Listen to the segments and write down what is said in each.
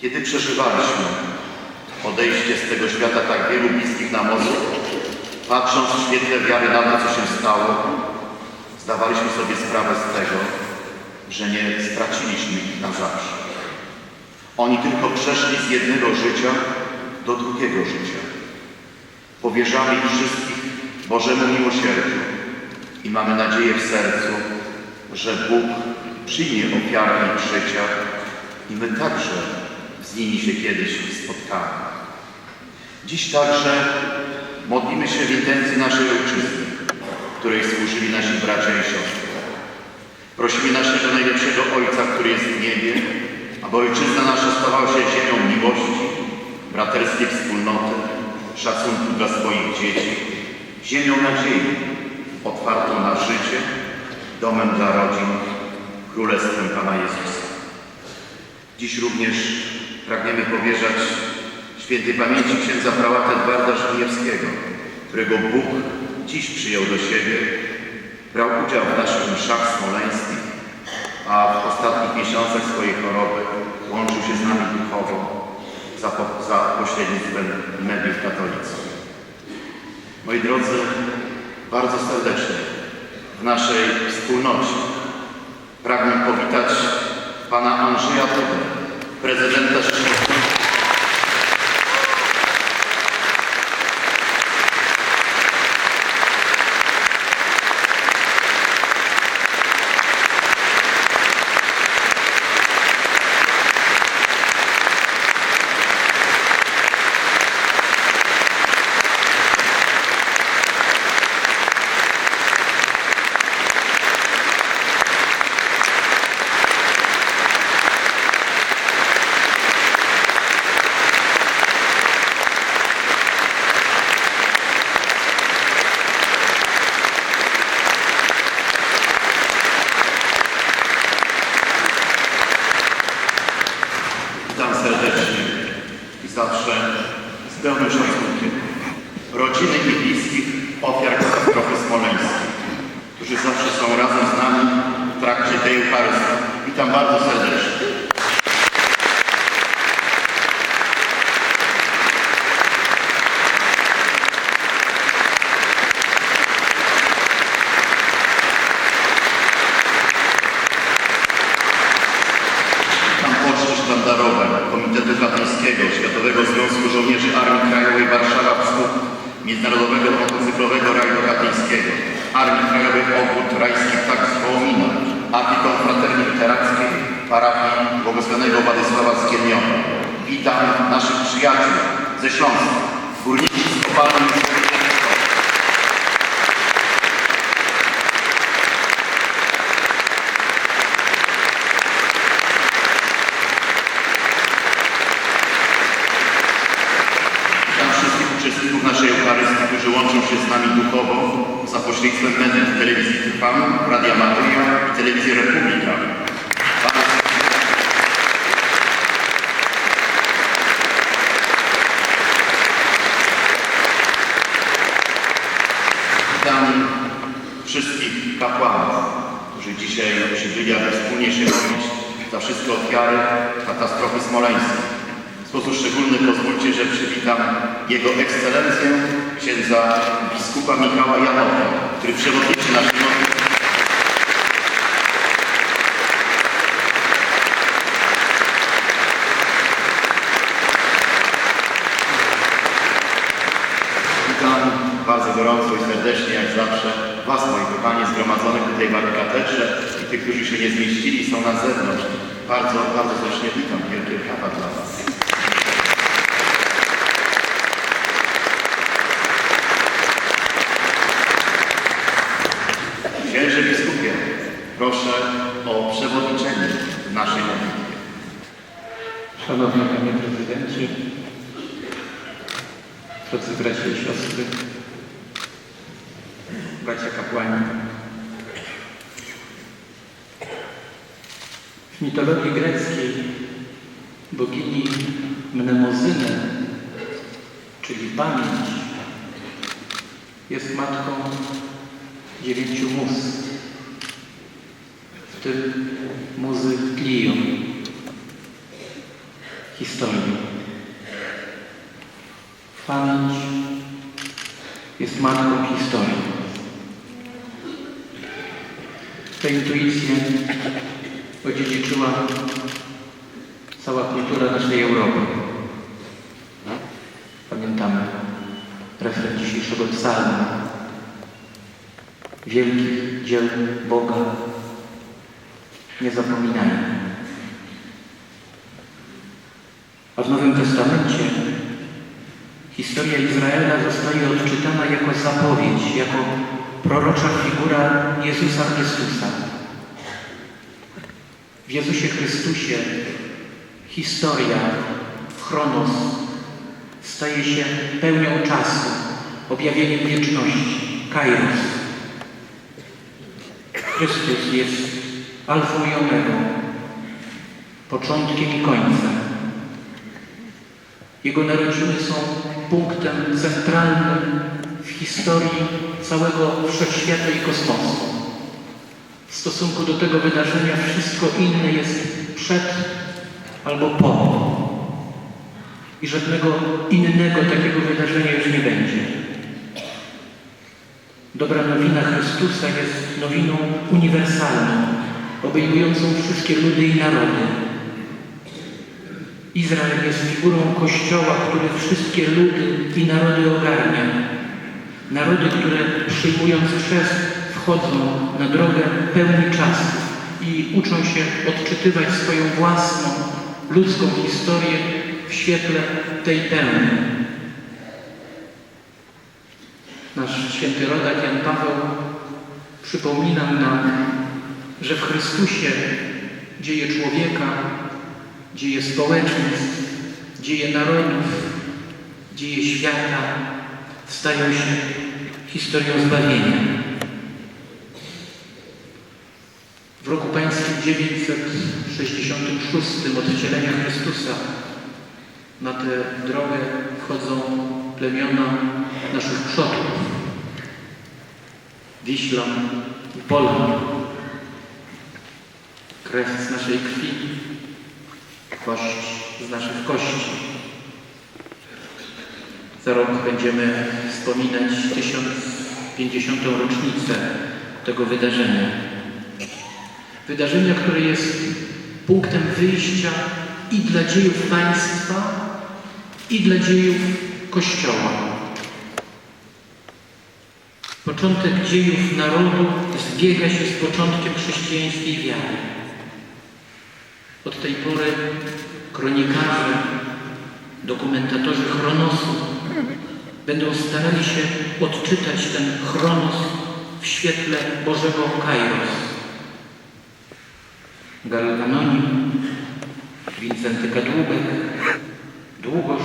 Kiedy przeżywaliśmy odejście z tego świata tak wielu bliskich nam osób, patrząc w świetle wiary na to, co się stało, zdawaliśmy sobie sprawę z tego, że nie straciliśmy ich na zawsze. Oni tylko przeszli z jednego życia do drugiego życia. Powierzamy ich wszystkich Bożemu miłosierdziu i mamy nadzieję w sercu, że Bóg przyjmie ofiarę ich życia i my także z nimi się kiedyś spotkamy. Dziś także modlimy się w intencji naszej ojczyzny, której służyli nasi bracia i siostry. Prosimy naszego najlepszego Ojca, który jest w niebie, aby Ojczyzna nasza stawała się ziemią miłości, braterskiej wspólnoty, szacunku dla swoich dzieci, ziemią nadziei, otwartą na życie, domem dla rodzin, królestwem Pana Jezusa. Dziś również pragniemy powierzać świętej pamięci księdza prałata Edwarda Żmijewskiego, którego Bóg dziś przyjął do siebie, brał udział w naszych mszach smoleńskich, a w ostatnich miesiącach swojej choroby łączył się z nami duchowo za, po- za pośrednictwem mediów katolickich. Moi drodzy, bardzo serdecznie w naszej wspólnocie pragnę powitać pana Andrzeja Dudę, prezydenta Jego Ekscelencję, księdza biskupa Michała Janowa, który przewodniczy naszym. Witam bardzo gorąco i serdecznie, jak zawsze, Was, moi kochani, zgromadzonych tutaj w Arykatedrze i tych, którzy się nie zmieścili, są na zewnątrz. Bardzo, bardzo serdecznie witam. Wielkie brawa dla Was. Szanowny Panie Prezydencie, drodzy bracia i siostry, bracia kapłani. W mitologii greckiej bogini Mnemozyny, czyli pamięć, jest matką dziewięciu mus, w tym muzy Clio. historii. Pamięć jest matką historii. Tę intuicję odziedziczyła cała kultura naszej Europy. Pamiętamy refren dzisiejszego psalmu. Wielkich dzieł Boga nie zapominajmy. A w Nowym Testamencie historia Izraela zostaje odczytana jako zapowiedź, jako prorocza figura Jezusa Chrystusa. W Jezusie Chrystusie historia, chronos staje się pełnią czasu, objawieniem wieczności, kairos. Chrystus jest alfą i omegą, początkiem i końcem. Jego narodziny są punktem centralnym w historii całego wszechświata i kosmosu. W stosunku do tego wydarzenia wszystko inne jest przed albo po. I żadnego innego takiego wydarzenia już nie będzie. Dobra nowina Chrystusa jest nowiną uniwersalną, obejmującą wszystkie ludy i narody. Izrael jest figurą Kościoła, który wszystkie ludy i narody ogarnia. Narody, które przyjmując chrzest wchodzą na drogę pełni czasu i uczą się odczytywać swoją własną, ludzką historię w świetle tej pełni. Nasz święty rodak Jan Paweł przypomina nam, że w Chrystusie dzieje człowieka, dzieje społeczeństw, dzieje narodów, dzieje świata stają się historią zbawienia. W roku pańskim 966 od wcielenia Chrystusa na tę drogę wchodzą plemiona naszych przodków. Wiślan i Polan. Krew z naszej krwi, kość z naszych kości. Rok będziemy wspominać 1050. rocznicę tego wydarzenia. Wydarzenia, które jest punktem wyjścia i dla dziejów państwa, i dla dziejów Kościoła. Początek dziejów narodu zbiega się z początkiem chrześcijańskiej wiary. Od tej pory kronikarze, dokumentatorzy chronosu będą starali się odczytać ten chronos w świetle Bożego Kairos. Gal Anonim, Wincenty Kadłubek, Długosz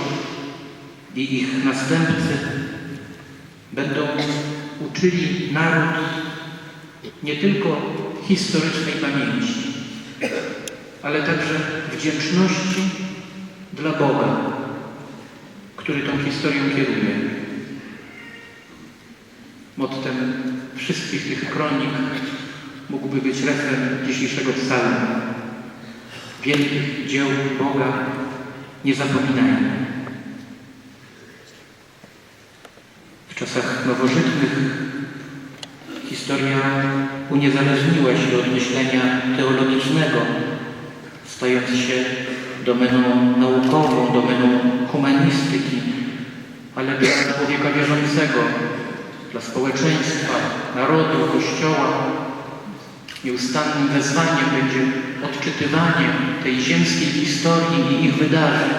i ich następcy będą uczyli naród nie tylko historycznej pamięci, ale także wdzięczności dla Boga, który tą historią kieruje. Mottem wszystkich tych kronik mógłby być refren dzisiejszego psalmu. Wielkich dzieł Boga nie zapominajmy. W czasach nowożytnych historia uniezależniła się od myślenia teologicznego, stając się domeną naukową, domeną humanistyki, ale dla człowieka wierzącego, dla społeczeństwa, narodu, Kościoła nieustannym wezwaniem będzie odczytywanie tej ziemskiej historii i ich wydarzeń,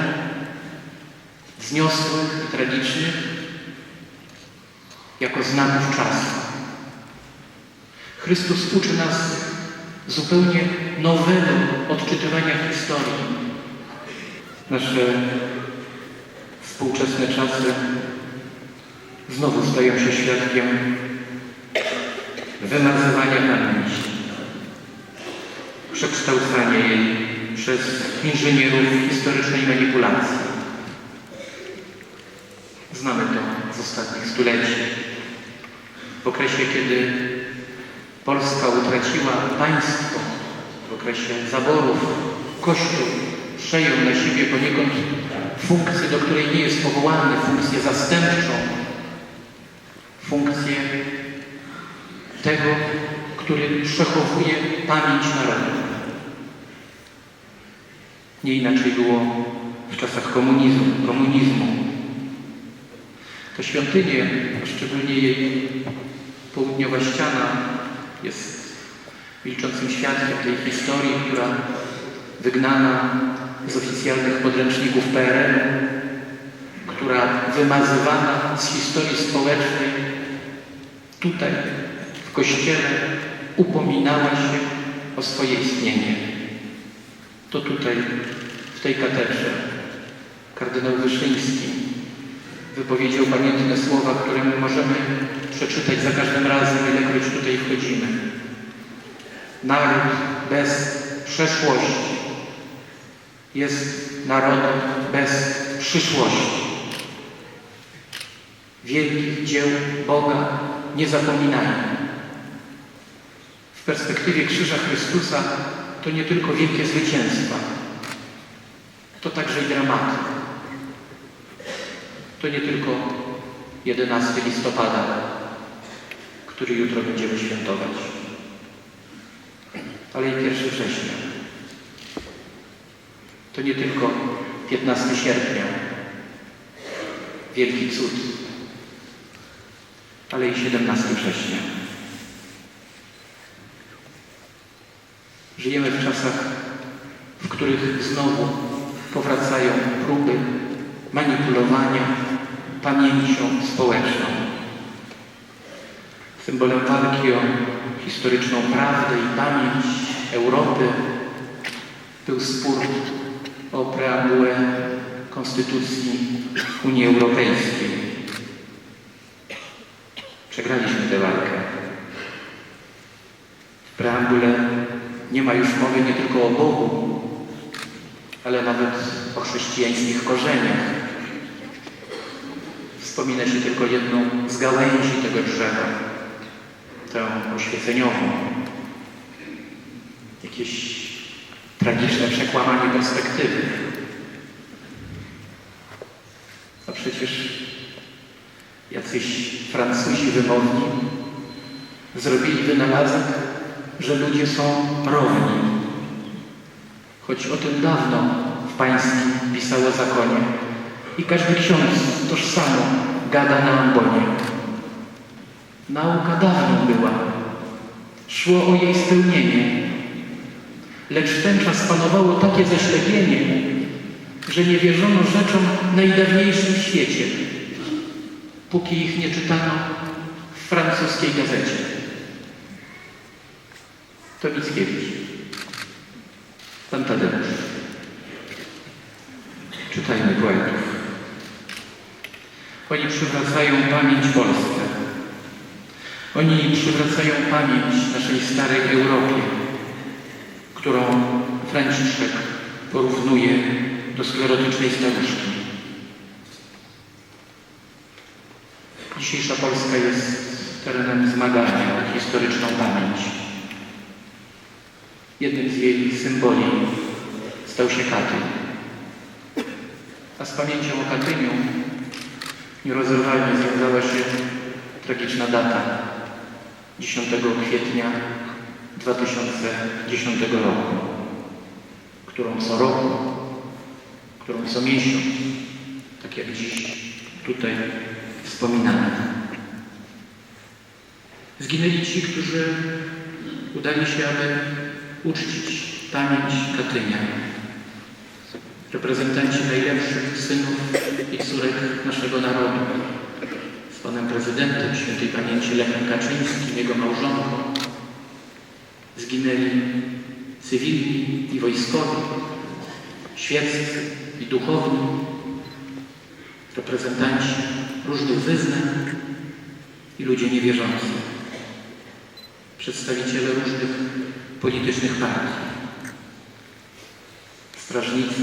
wzniosłych i tragicznych, jako znaków czasu. Chrystus uczy nas zupełnie nowego odczytywania historii. Nasze współczesne czasy znowu stają się świadkiem wymazywania pamięci, przekształcania jej przez inżynierów historycznej manipulacji. Znamy to z ostatnich stuleci. W okresie, kiedy Polska utraciła państwo, w okresie zaborów, Kościół przejął na siebie poniekąd funkcję, do której nie jest powołany, funkcję zastępczą, funkcję tego, który przechowuje pamięć narodu. Nie inaczej było w czasach komunizmu. komunizmu. To świątynie, a szczególnie jej południowa ściana jest milczącym świadkiem tej historii, która wygnana z oficjalnych podręczników PRL, która wymazywana z historii społecznej tutaj w Kościele upominała się o swoje istnienie. To tutaj, w tej katedrze, kardynał Wyszyński wypowiedział pamiętne słowa, które my możemy przeczytać za każdym razem, ilekroć tutaj wchodzimy. Naród bez przeszłości jest narodem bez przyszłości. Wielkich dzieł Boga nie zapominajmy. W perspektywie Krzyża Chrystusa to nie tylko wielkie zwycięstwa, to także i dramaty. To nie tylko 11 listopada, który jutro będziemy świętować, ale i 1 września. To nie tylko 15 sierpnia, wielki cud, ale i 17 września. Żyjemy w czasach, w których znowu powracają próby manipulowania pamięcią społeczną. Symbolem walki o historyczną prawdę i pamięć Europy był spór o preambułę Konstytucji Unii Europejskiej. Przegraliśmy tę walkę. W preambule nie ma już mowy nie tylko o Bogu, ale nawet o chrześcijańskich korzeniach. Wspomina się tylko jedną z gałęzi tego drzewa, tę oświeceniową. Jakieś tragiczne przekłamanie perspektywy. A przecież jacyś Francuzi wymowni zrobili wynalazek, że ludzie są równi. Choć o tym dawno w pańskim pisało zakonie. I każdy ksiądz tożsamo gada na ambonie. Nauka dawno była. Szło o jej spełnienie. Lecz w ten czas panowało takie zaślepienie, że nie wierzono rzeczom najdawniejszym w świecie, póki ich nie czytano w francuskiej gazecie. To Mickiewicz. Pan Tadeusz. Czytajmy poetów. Oni przywracają pamięć Polsce. Oni przywracają pamięć naszej starej Europie, którą Franciszek porównuje do sklerotycznej staruszki. Dzisiejsza Polska jest terenem zmagania o historyczną pamięć. Jednym z jej symboli stał się Katyn. A z pamięcią o Katyniu nierozerwalnie związała się tragiczna data 10 kwietnia 2010 roku, którą co roku, którą co miesiąc, tak jak dziś tutaj wspominamy. Zginęli ci, którzy udali się, aby uczcić pamięć Katynia. Reprezentanci najlepszych synów i córek naszego narodu. Z panem prezydentem świętej pamięci Lechem Kaczyńskim, jego małżonką. Zginęli cywilni i wojskowi, świeccy i duchowni, reprezentanci różnych wyznań i ludzie niewierzący, przedstawiciele różnych politycznych partii, strażnicy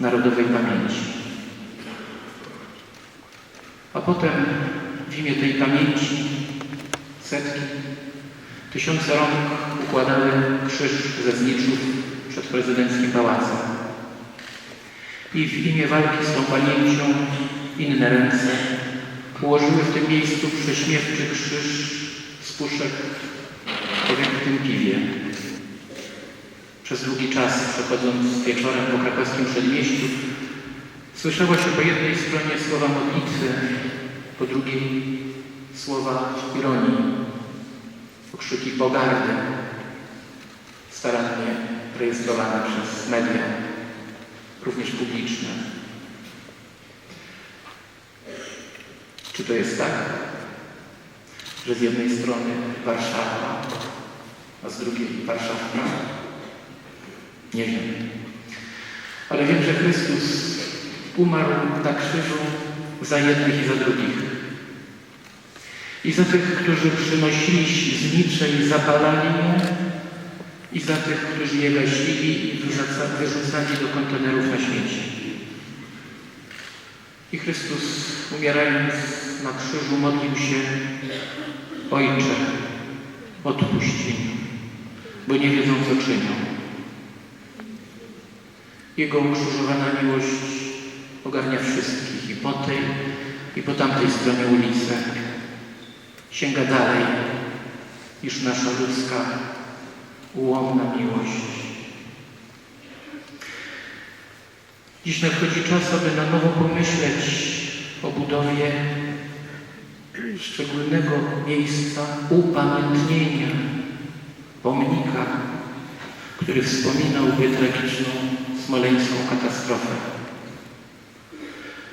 narodowej pamięci. A potem w imię tej pamięci setki, tysiące rąk układały krzyż ze zniczów przed prezydenckim pałacem. i w imię walki z tą pamięcią inne ręce ułożyły w tym miejscu prześmiewczy krzyż z puszek po wielkim piwie. Przez długi czas, przechodząc wieczorem po krakowskim przedmieściu, słyszało się po jednej stronie słowa modlitwy, po drugiej słowa ironii, okrzyki pogardy, starannie rejestrowane przez media, również publiczne. Czy to jest tak, że z jednej strony Warszawa, a z drugiej Warszawka? Nie wiem. Ale wiem, że Chrystus umarł na krzyżu za jednych i za drugich. I za tych, którzy przynosili znicze i zapalali je, i za tych, którzy je gasili i wyrzuca- wyrzucali do kontenerów na śmieci. I Chrystus, umierając na krzyżu, modlił się Ojcze, odpuść bo nie wiedzą, co czynią. Jego ukrzyżowana miłość ogarnia wszystkich i po tej, i po tamtej stronie ulicy. Sięga dalej niż nasza ludzka, ułomna miłość. Dziś nadchodzi czas, aby na nowo pomyśleć o budowie szczególnego miejsca upamiętnienia, pomnika, który wspominałby tragiczną smoleńską katastrofę.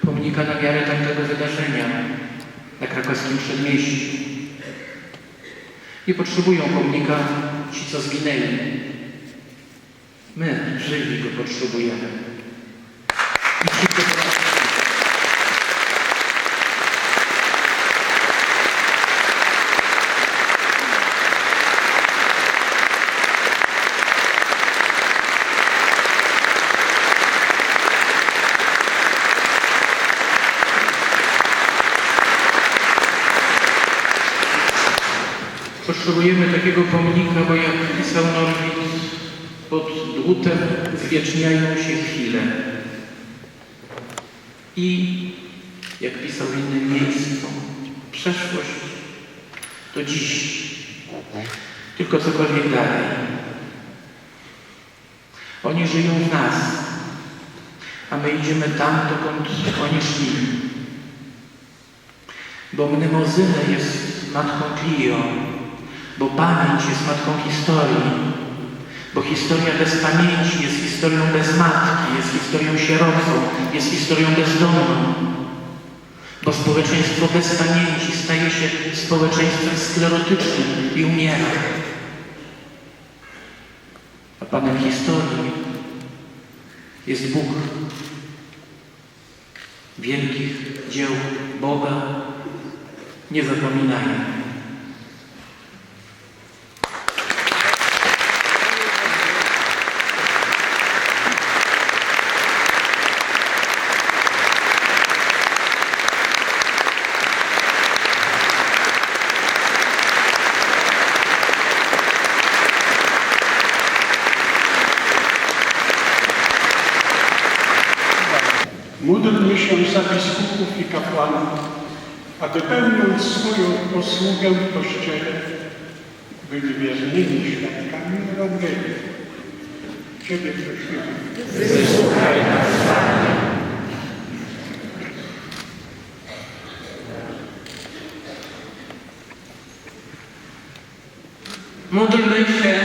Pomnika na miarę tamtego wydarzenia na krakowskim przedmieściu. Nie potrzebują pomnika ci, co zginęli. My, żywi, go potrzebujemy. I Potrzebujemy takiego pomnika, bo jak pisał Norwid, pod dłutem zwieczniają się chwile. I jak pisał w innym miejscu, przeszłość to dziś. Tylko cokolwiek dalej. Oni żyją w nas, a my idziemy tam, dokąd oni szli. Bo mnemozynę jest matką Clio, bo pamięć jest matką historii, bo historia bez pamięci jest historią bez matki, jest historią sierocą, jest historią bezdomną, bo społeczeństwo bez pamięci staje się społeczeństwem sklerotycznym i umiera. A Panem historii jest Bóg. Wielkich dzieł Boga nie zapominajmy. Módlmy się za biskupów i kapłanów, aby pełniąc swoją posługę w Kościele, byli wiernymi świadkami Ewangelii. Ciebie prosimy. Módlmy się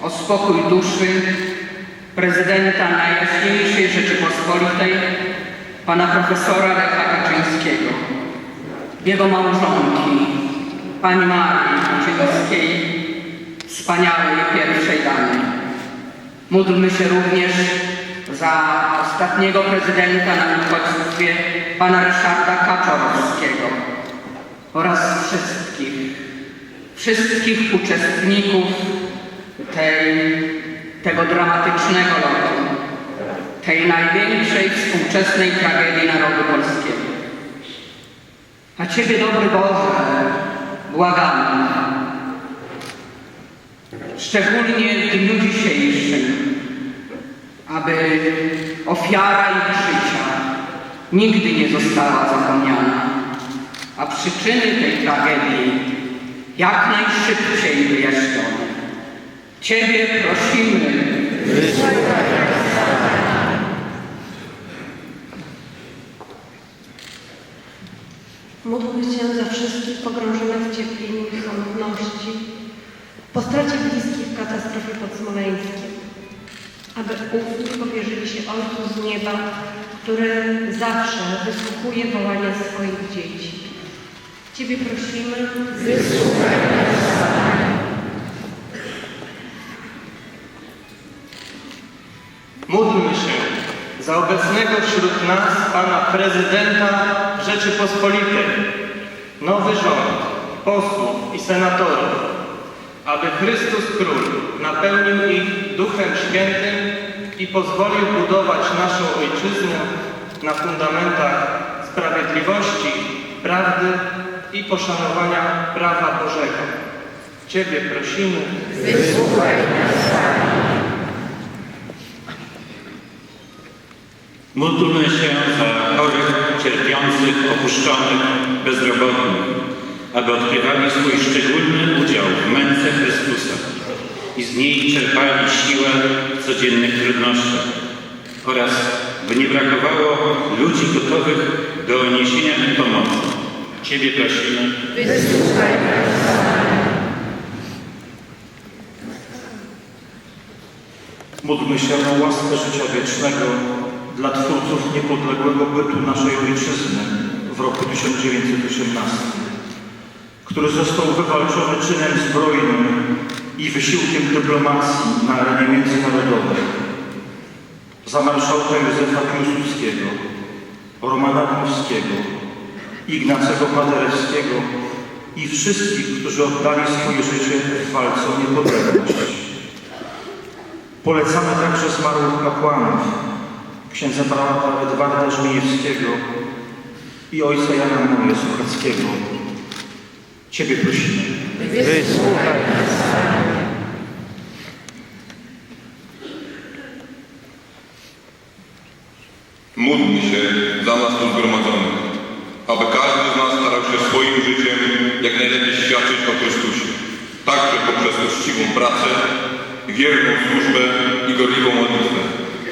o spokój duszy prezydenta Najjaśniejszej Rzeczypospolitej, pana profesora Lecha Kaczyńskiego, jego małżonki, pani Marii Kaczyńskiej, wspaniałej pierwszej damy. Módlmy się również za ostatniego prezydenta na uchodźstwie, pana Ryszarda Kaczorowskiego oraz wszystkich, wszystkich uczestników tej, tego dramatycznego lotu, tej największej współczesnej tragedii narodu polskiego. A Ciebie, dobry Boże, błagamy, szczególnie w dniu dzisiejszym, aby ofiara ich życia nigdy nie została zapomniana, a przyczyny tej tragedii jak najszybciej wyjaśnione. Ciebie prosimy, Módlmy się za wszystkich pogrążonych w cierpieniu i samotności, po stracie bliskich w katastrofie pod Smoleńskiem, aby ufni powierzyli się Ojcu z nieba, który zawsze wysłuchuje wołania swoich dzieci. Ciebie prosimy, Módlmy za obecnego wśród nas Pana Prezydenta Rzeczypospolitej, nowy rząd, posłów i senatorów, aby Chrystus Król napełnił ich Duchem Świętym i pozwolił budować naszą Ojczyznę na fundamentach sprawiedliwości, prawdy i poszanowania prawa Bożego. Ciebie prosimy, Módlmy się za chorych, cierpiących, opuszczonych, bezrobotnych, aby odkrywali swój szczególny udział w męce Chrystusa i z niej czerpali siłę w codziennych trudnościach oraz by nie brakowało ludzi gotowych do niesienia im pomocy. Ciebie prosimy, Módlmy się o łaskę życia wiecznego dla twórców niepodległego bytu naszej Ojczyzny w roku 1918, który został wywalczony czynem zbrojnym i wysiłkiem dyplomacji na arenie międzynarodowej. Za marszałka Józefa Piłsudskiego, Romana Dmowskiego, Ignacego Paderewskiego i wszystkich, którzy oddali swoje życie w walce o niepodległość. Polecamy także zmarłych kapłanów, księdza prałata Edwarda Żmijewskiego i ojca Jana Maria Suchackiego. Ciebie prosimy. Módlmy się za nas tu zgromadzonych, aby każdy z nas starał się swoim życiem jak najlepiej świadczyć o Chrystusie, także poprzez uczciwą pracę, wierną służbę i gorliwą modlitwę.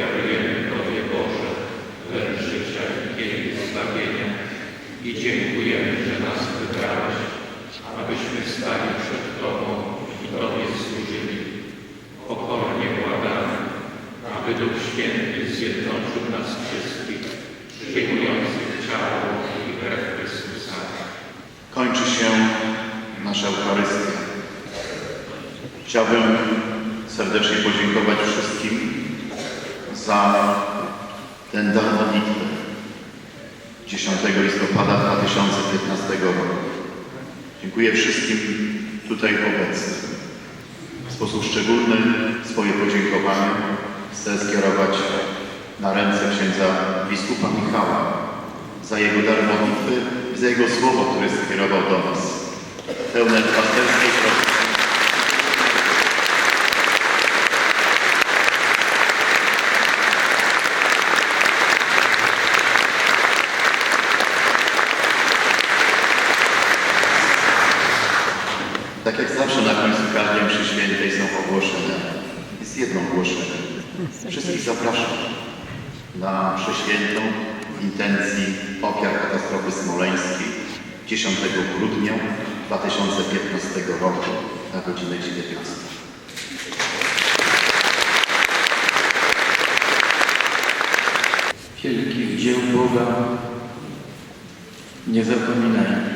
ofiarujemy Tobie Boże len życia i zbawienia i dziękujemy, że nas wybrałeś, abyśmy stali przed Tobą i Tobie służyli. Pokornie błagamy, aby Duch Święty zjednoczył nas wszystkich, przyjmujących ciało i krew Chrystusa. Kończy się nasza Eucharystia. Chciałbym serdecznie podziękować wszystkim za ten dar modlitwy 10 listopada 2015 roku. Dziękuję wszystkim tutaj obecnym. W sposób szczególny swoje podziękowanie chcę skierować na ręce księdza biskupa Michała za jego dar modlitwy i za jego słowo, które skierował do nas. Pełne pasterskiej troski. Tak jak zawsze na końcu każdej mszy świętej są ogłoszenia. Jest jedno ogłoszenie. Wszystkich zapraszam na mszę świętą w intencji ofiar katastrofy smoleńskiej 10 grudnia 2015 roku na godzinę 19. wielkich dzieł Boga nie zapominajmy.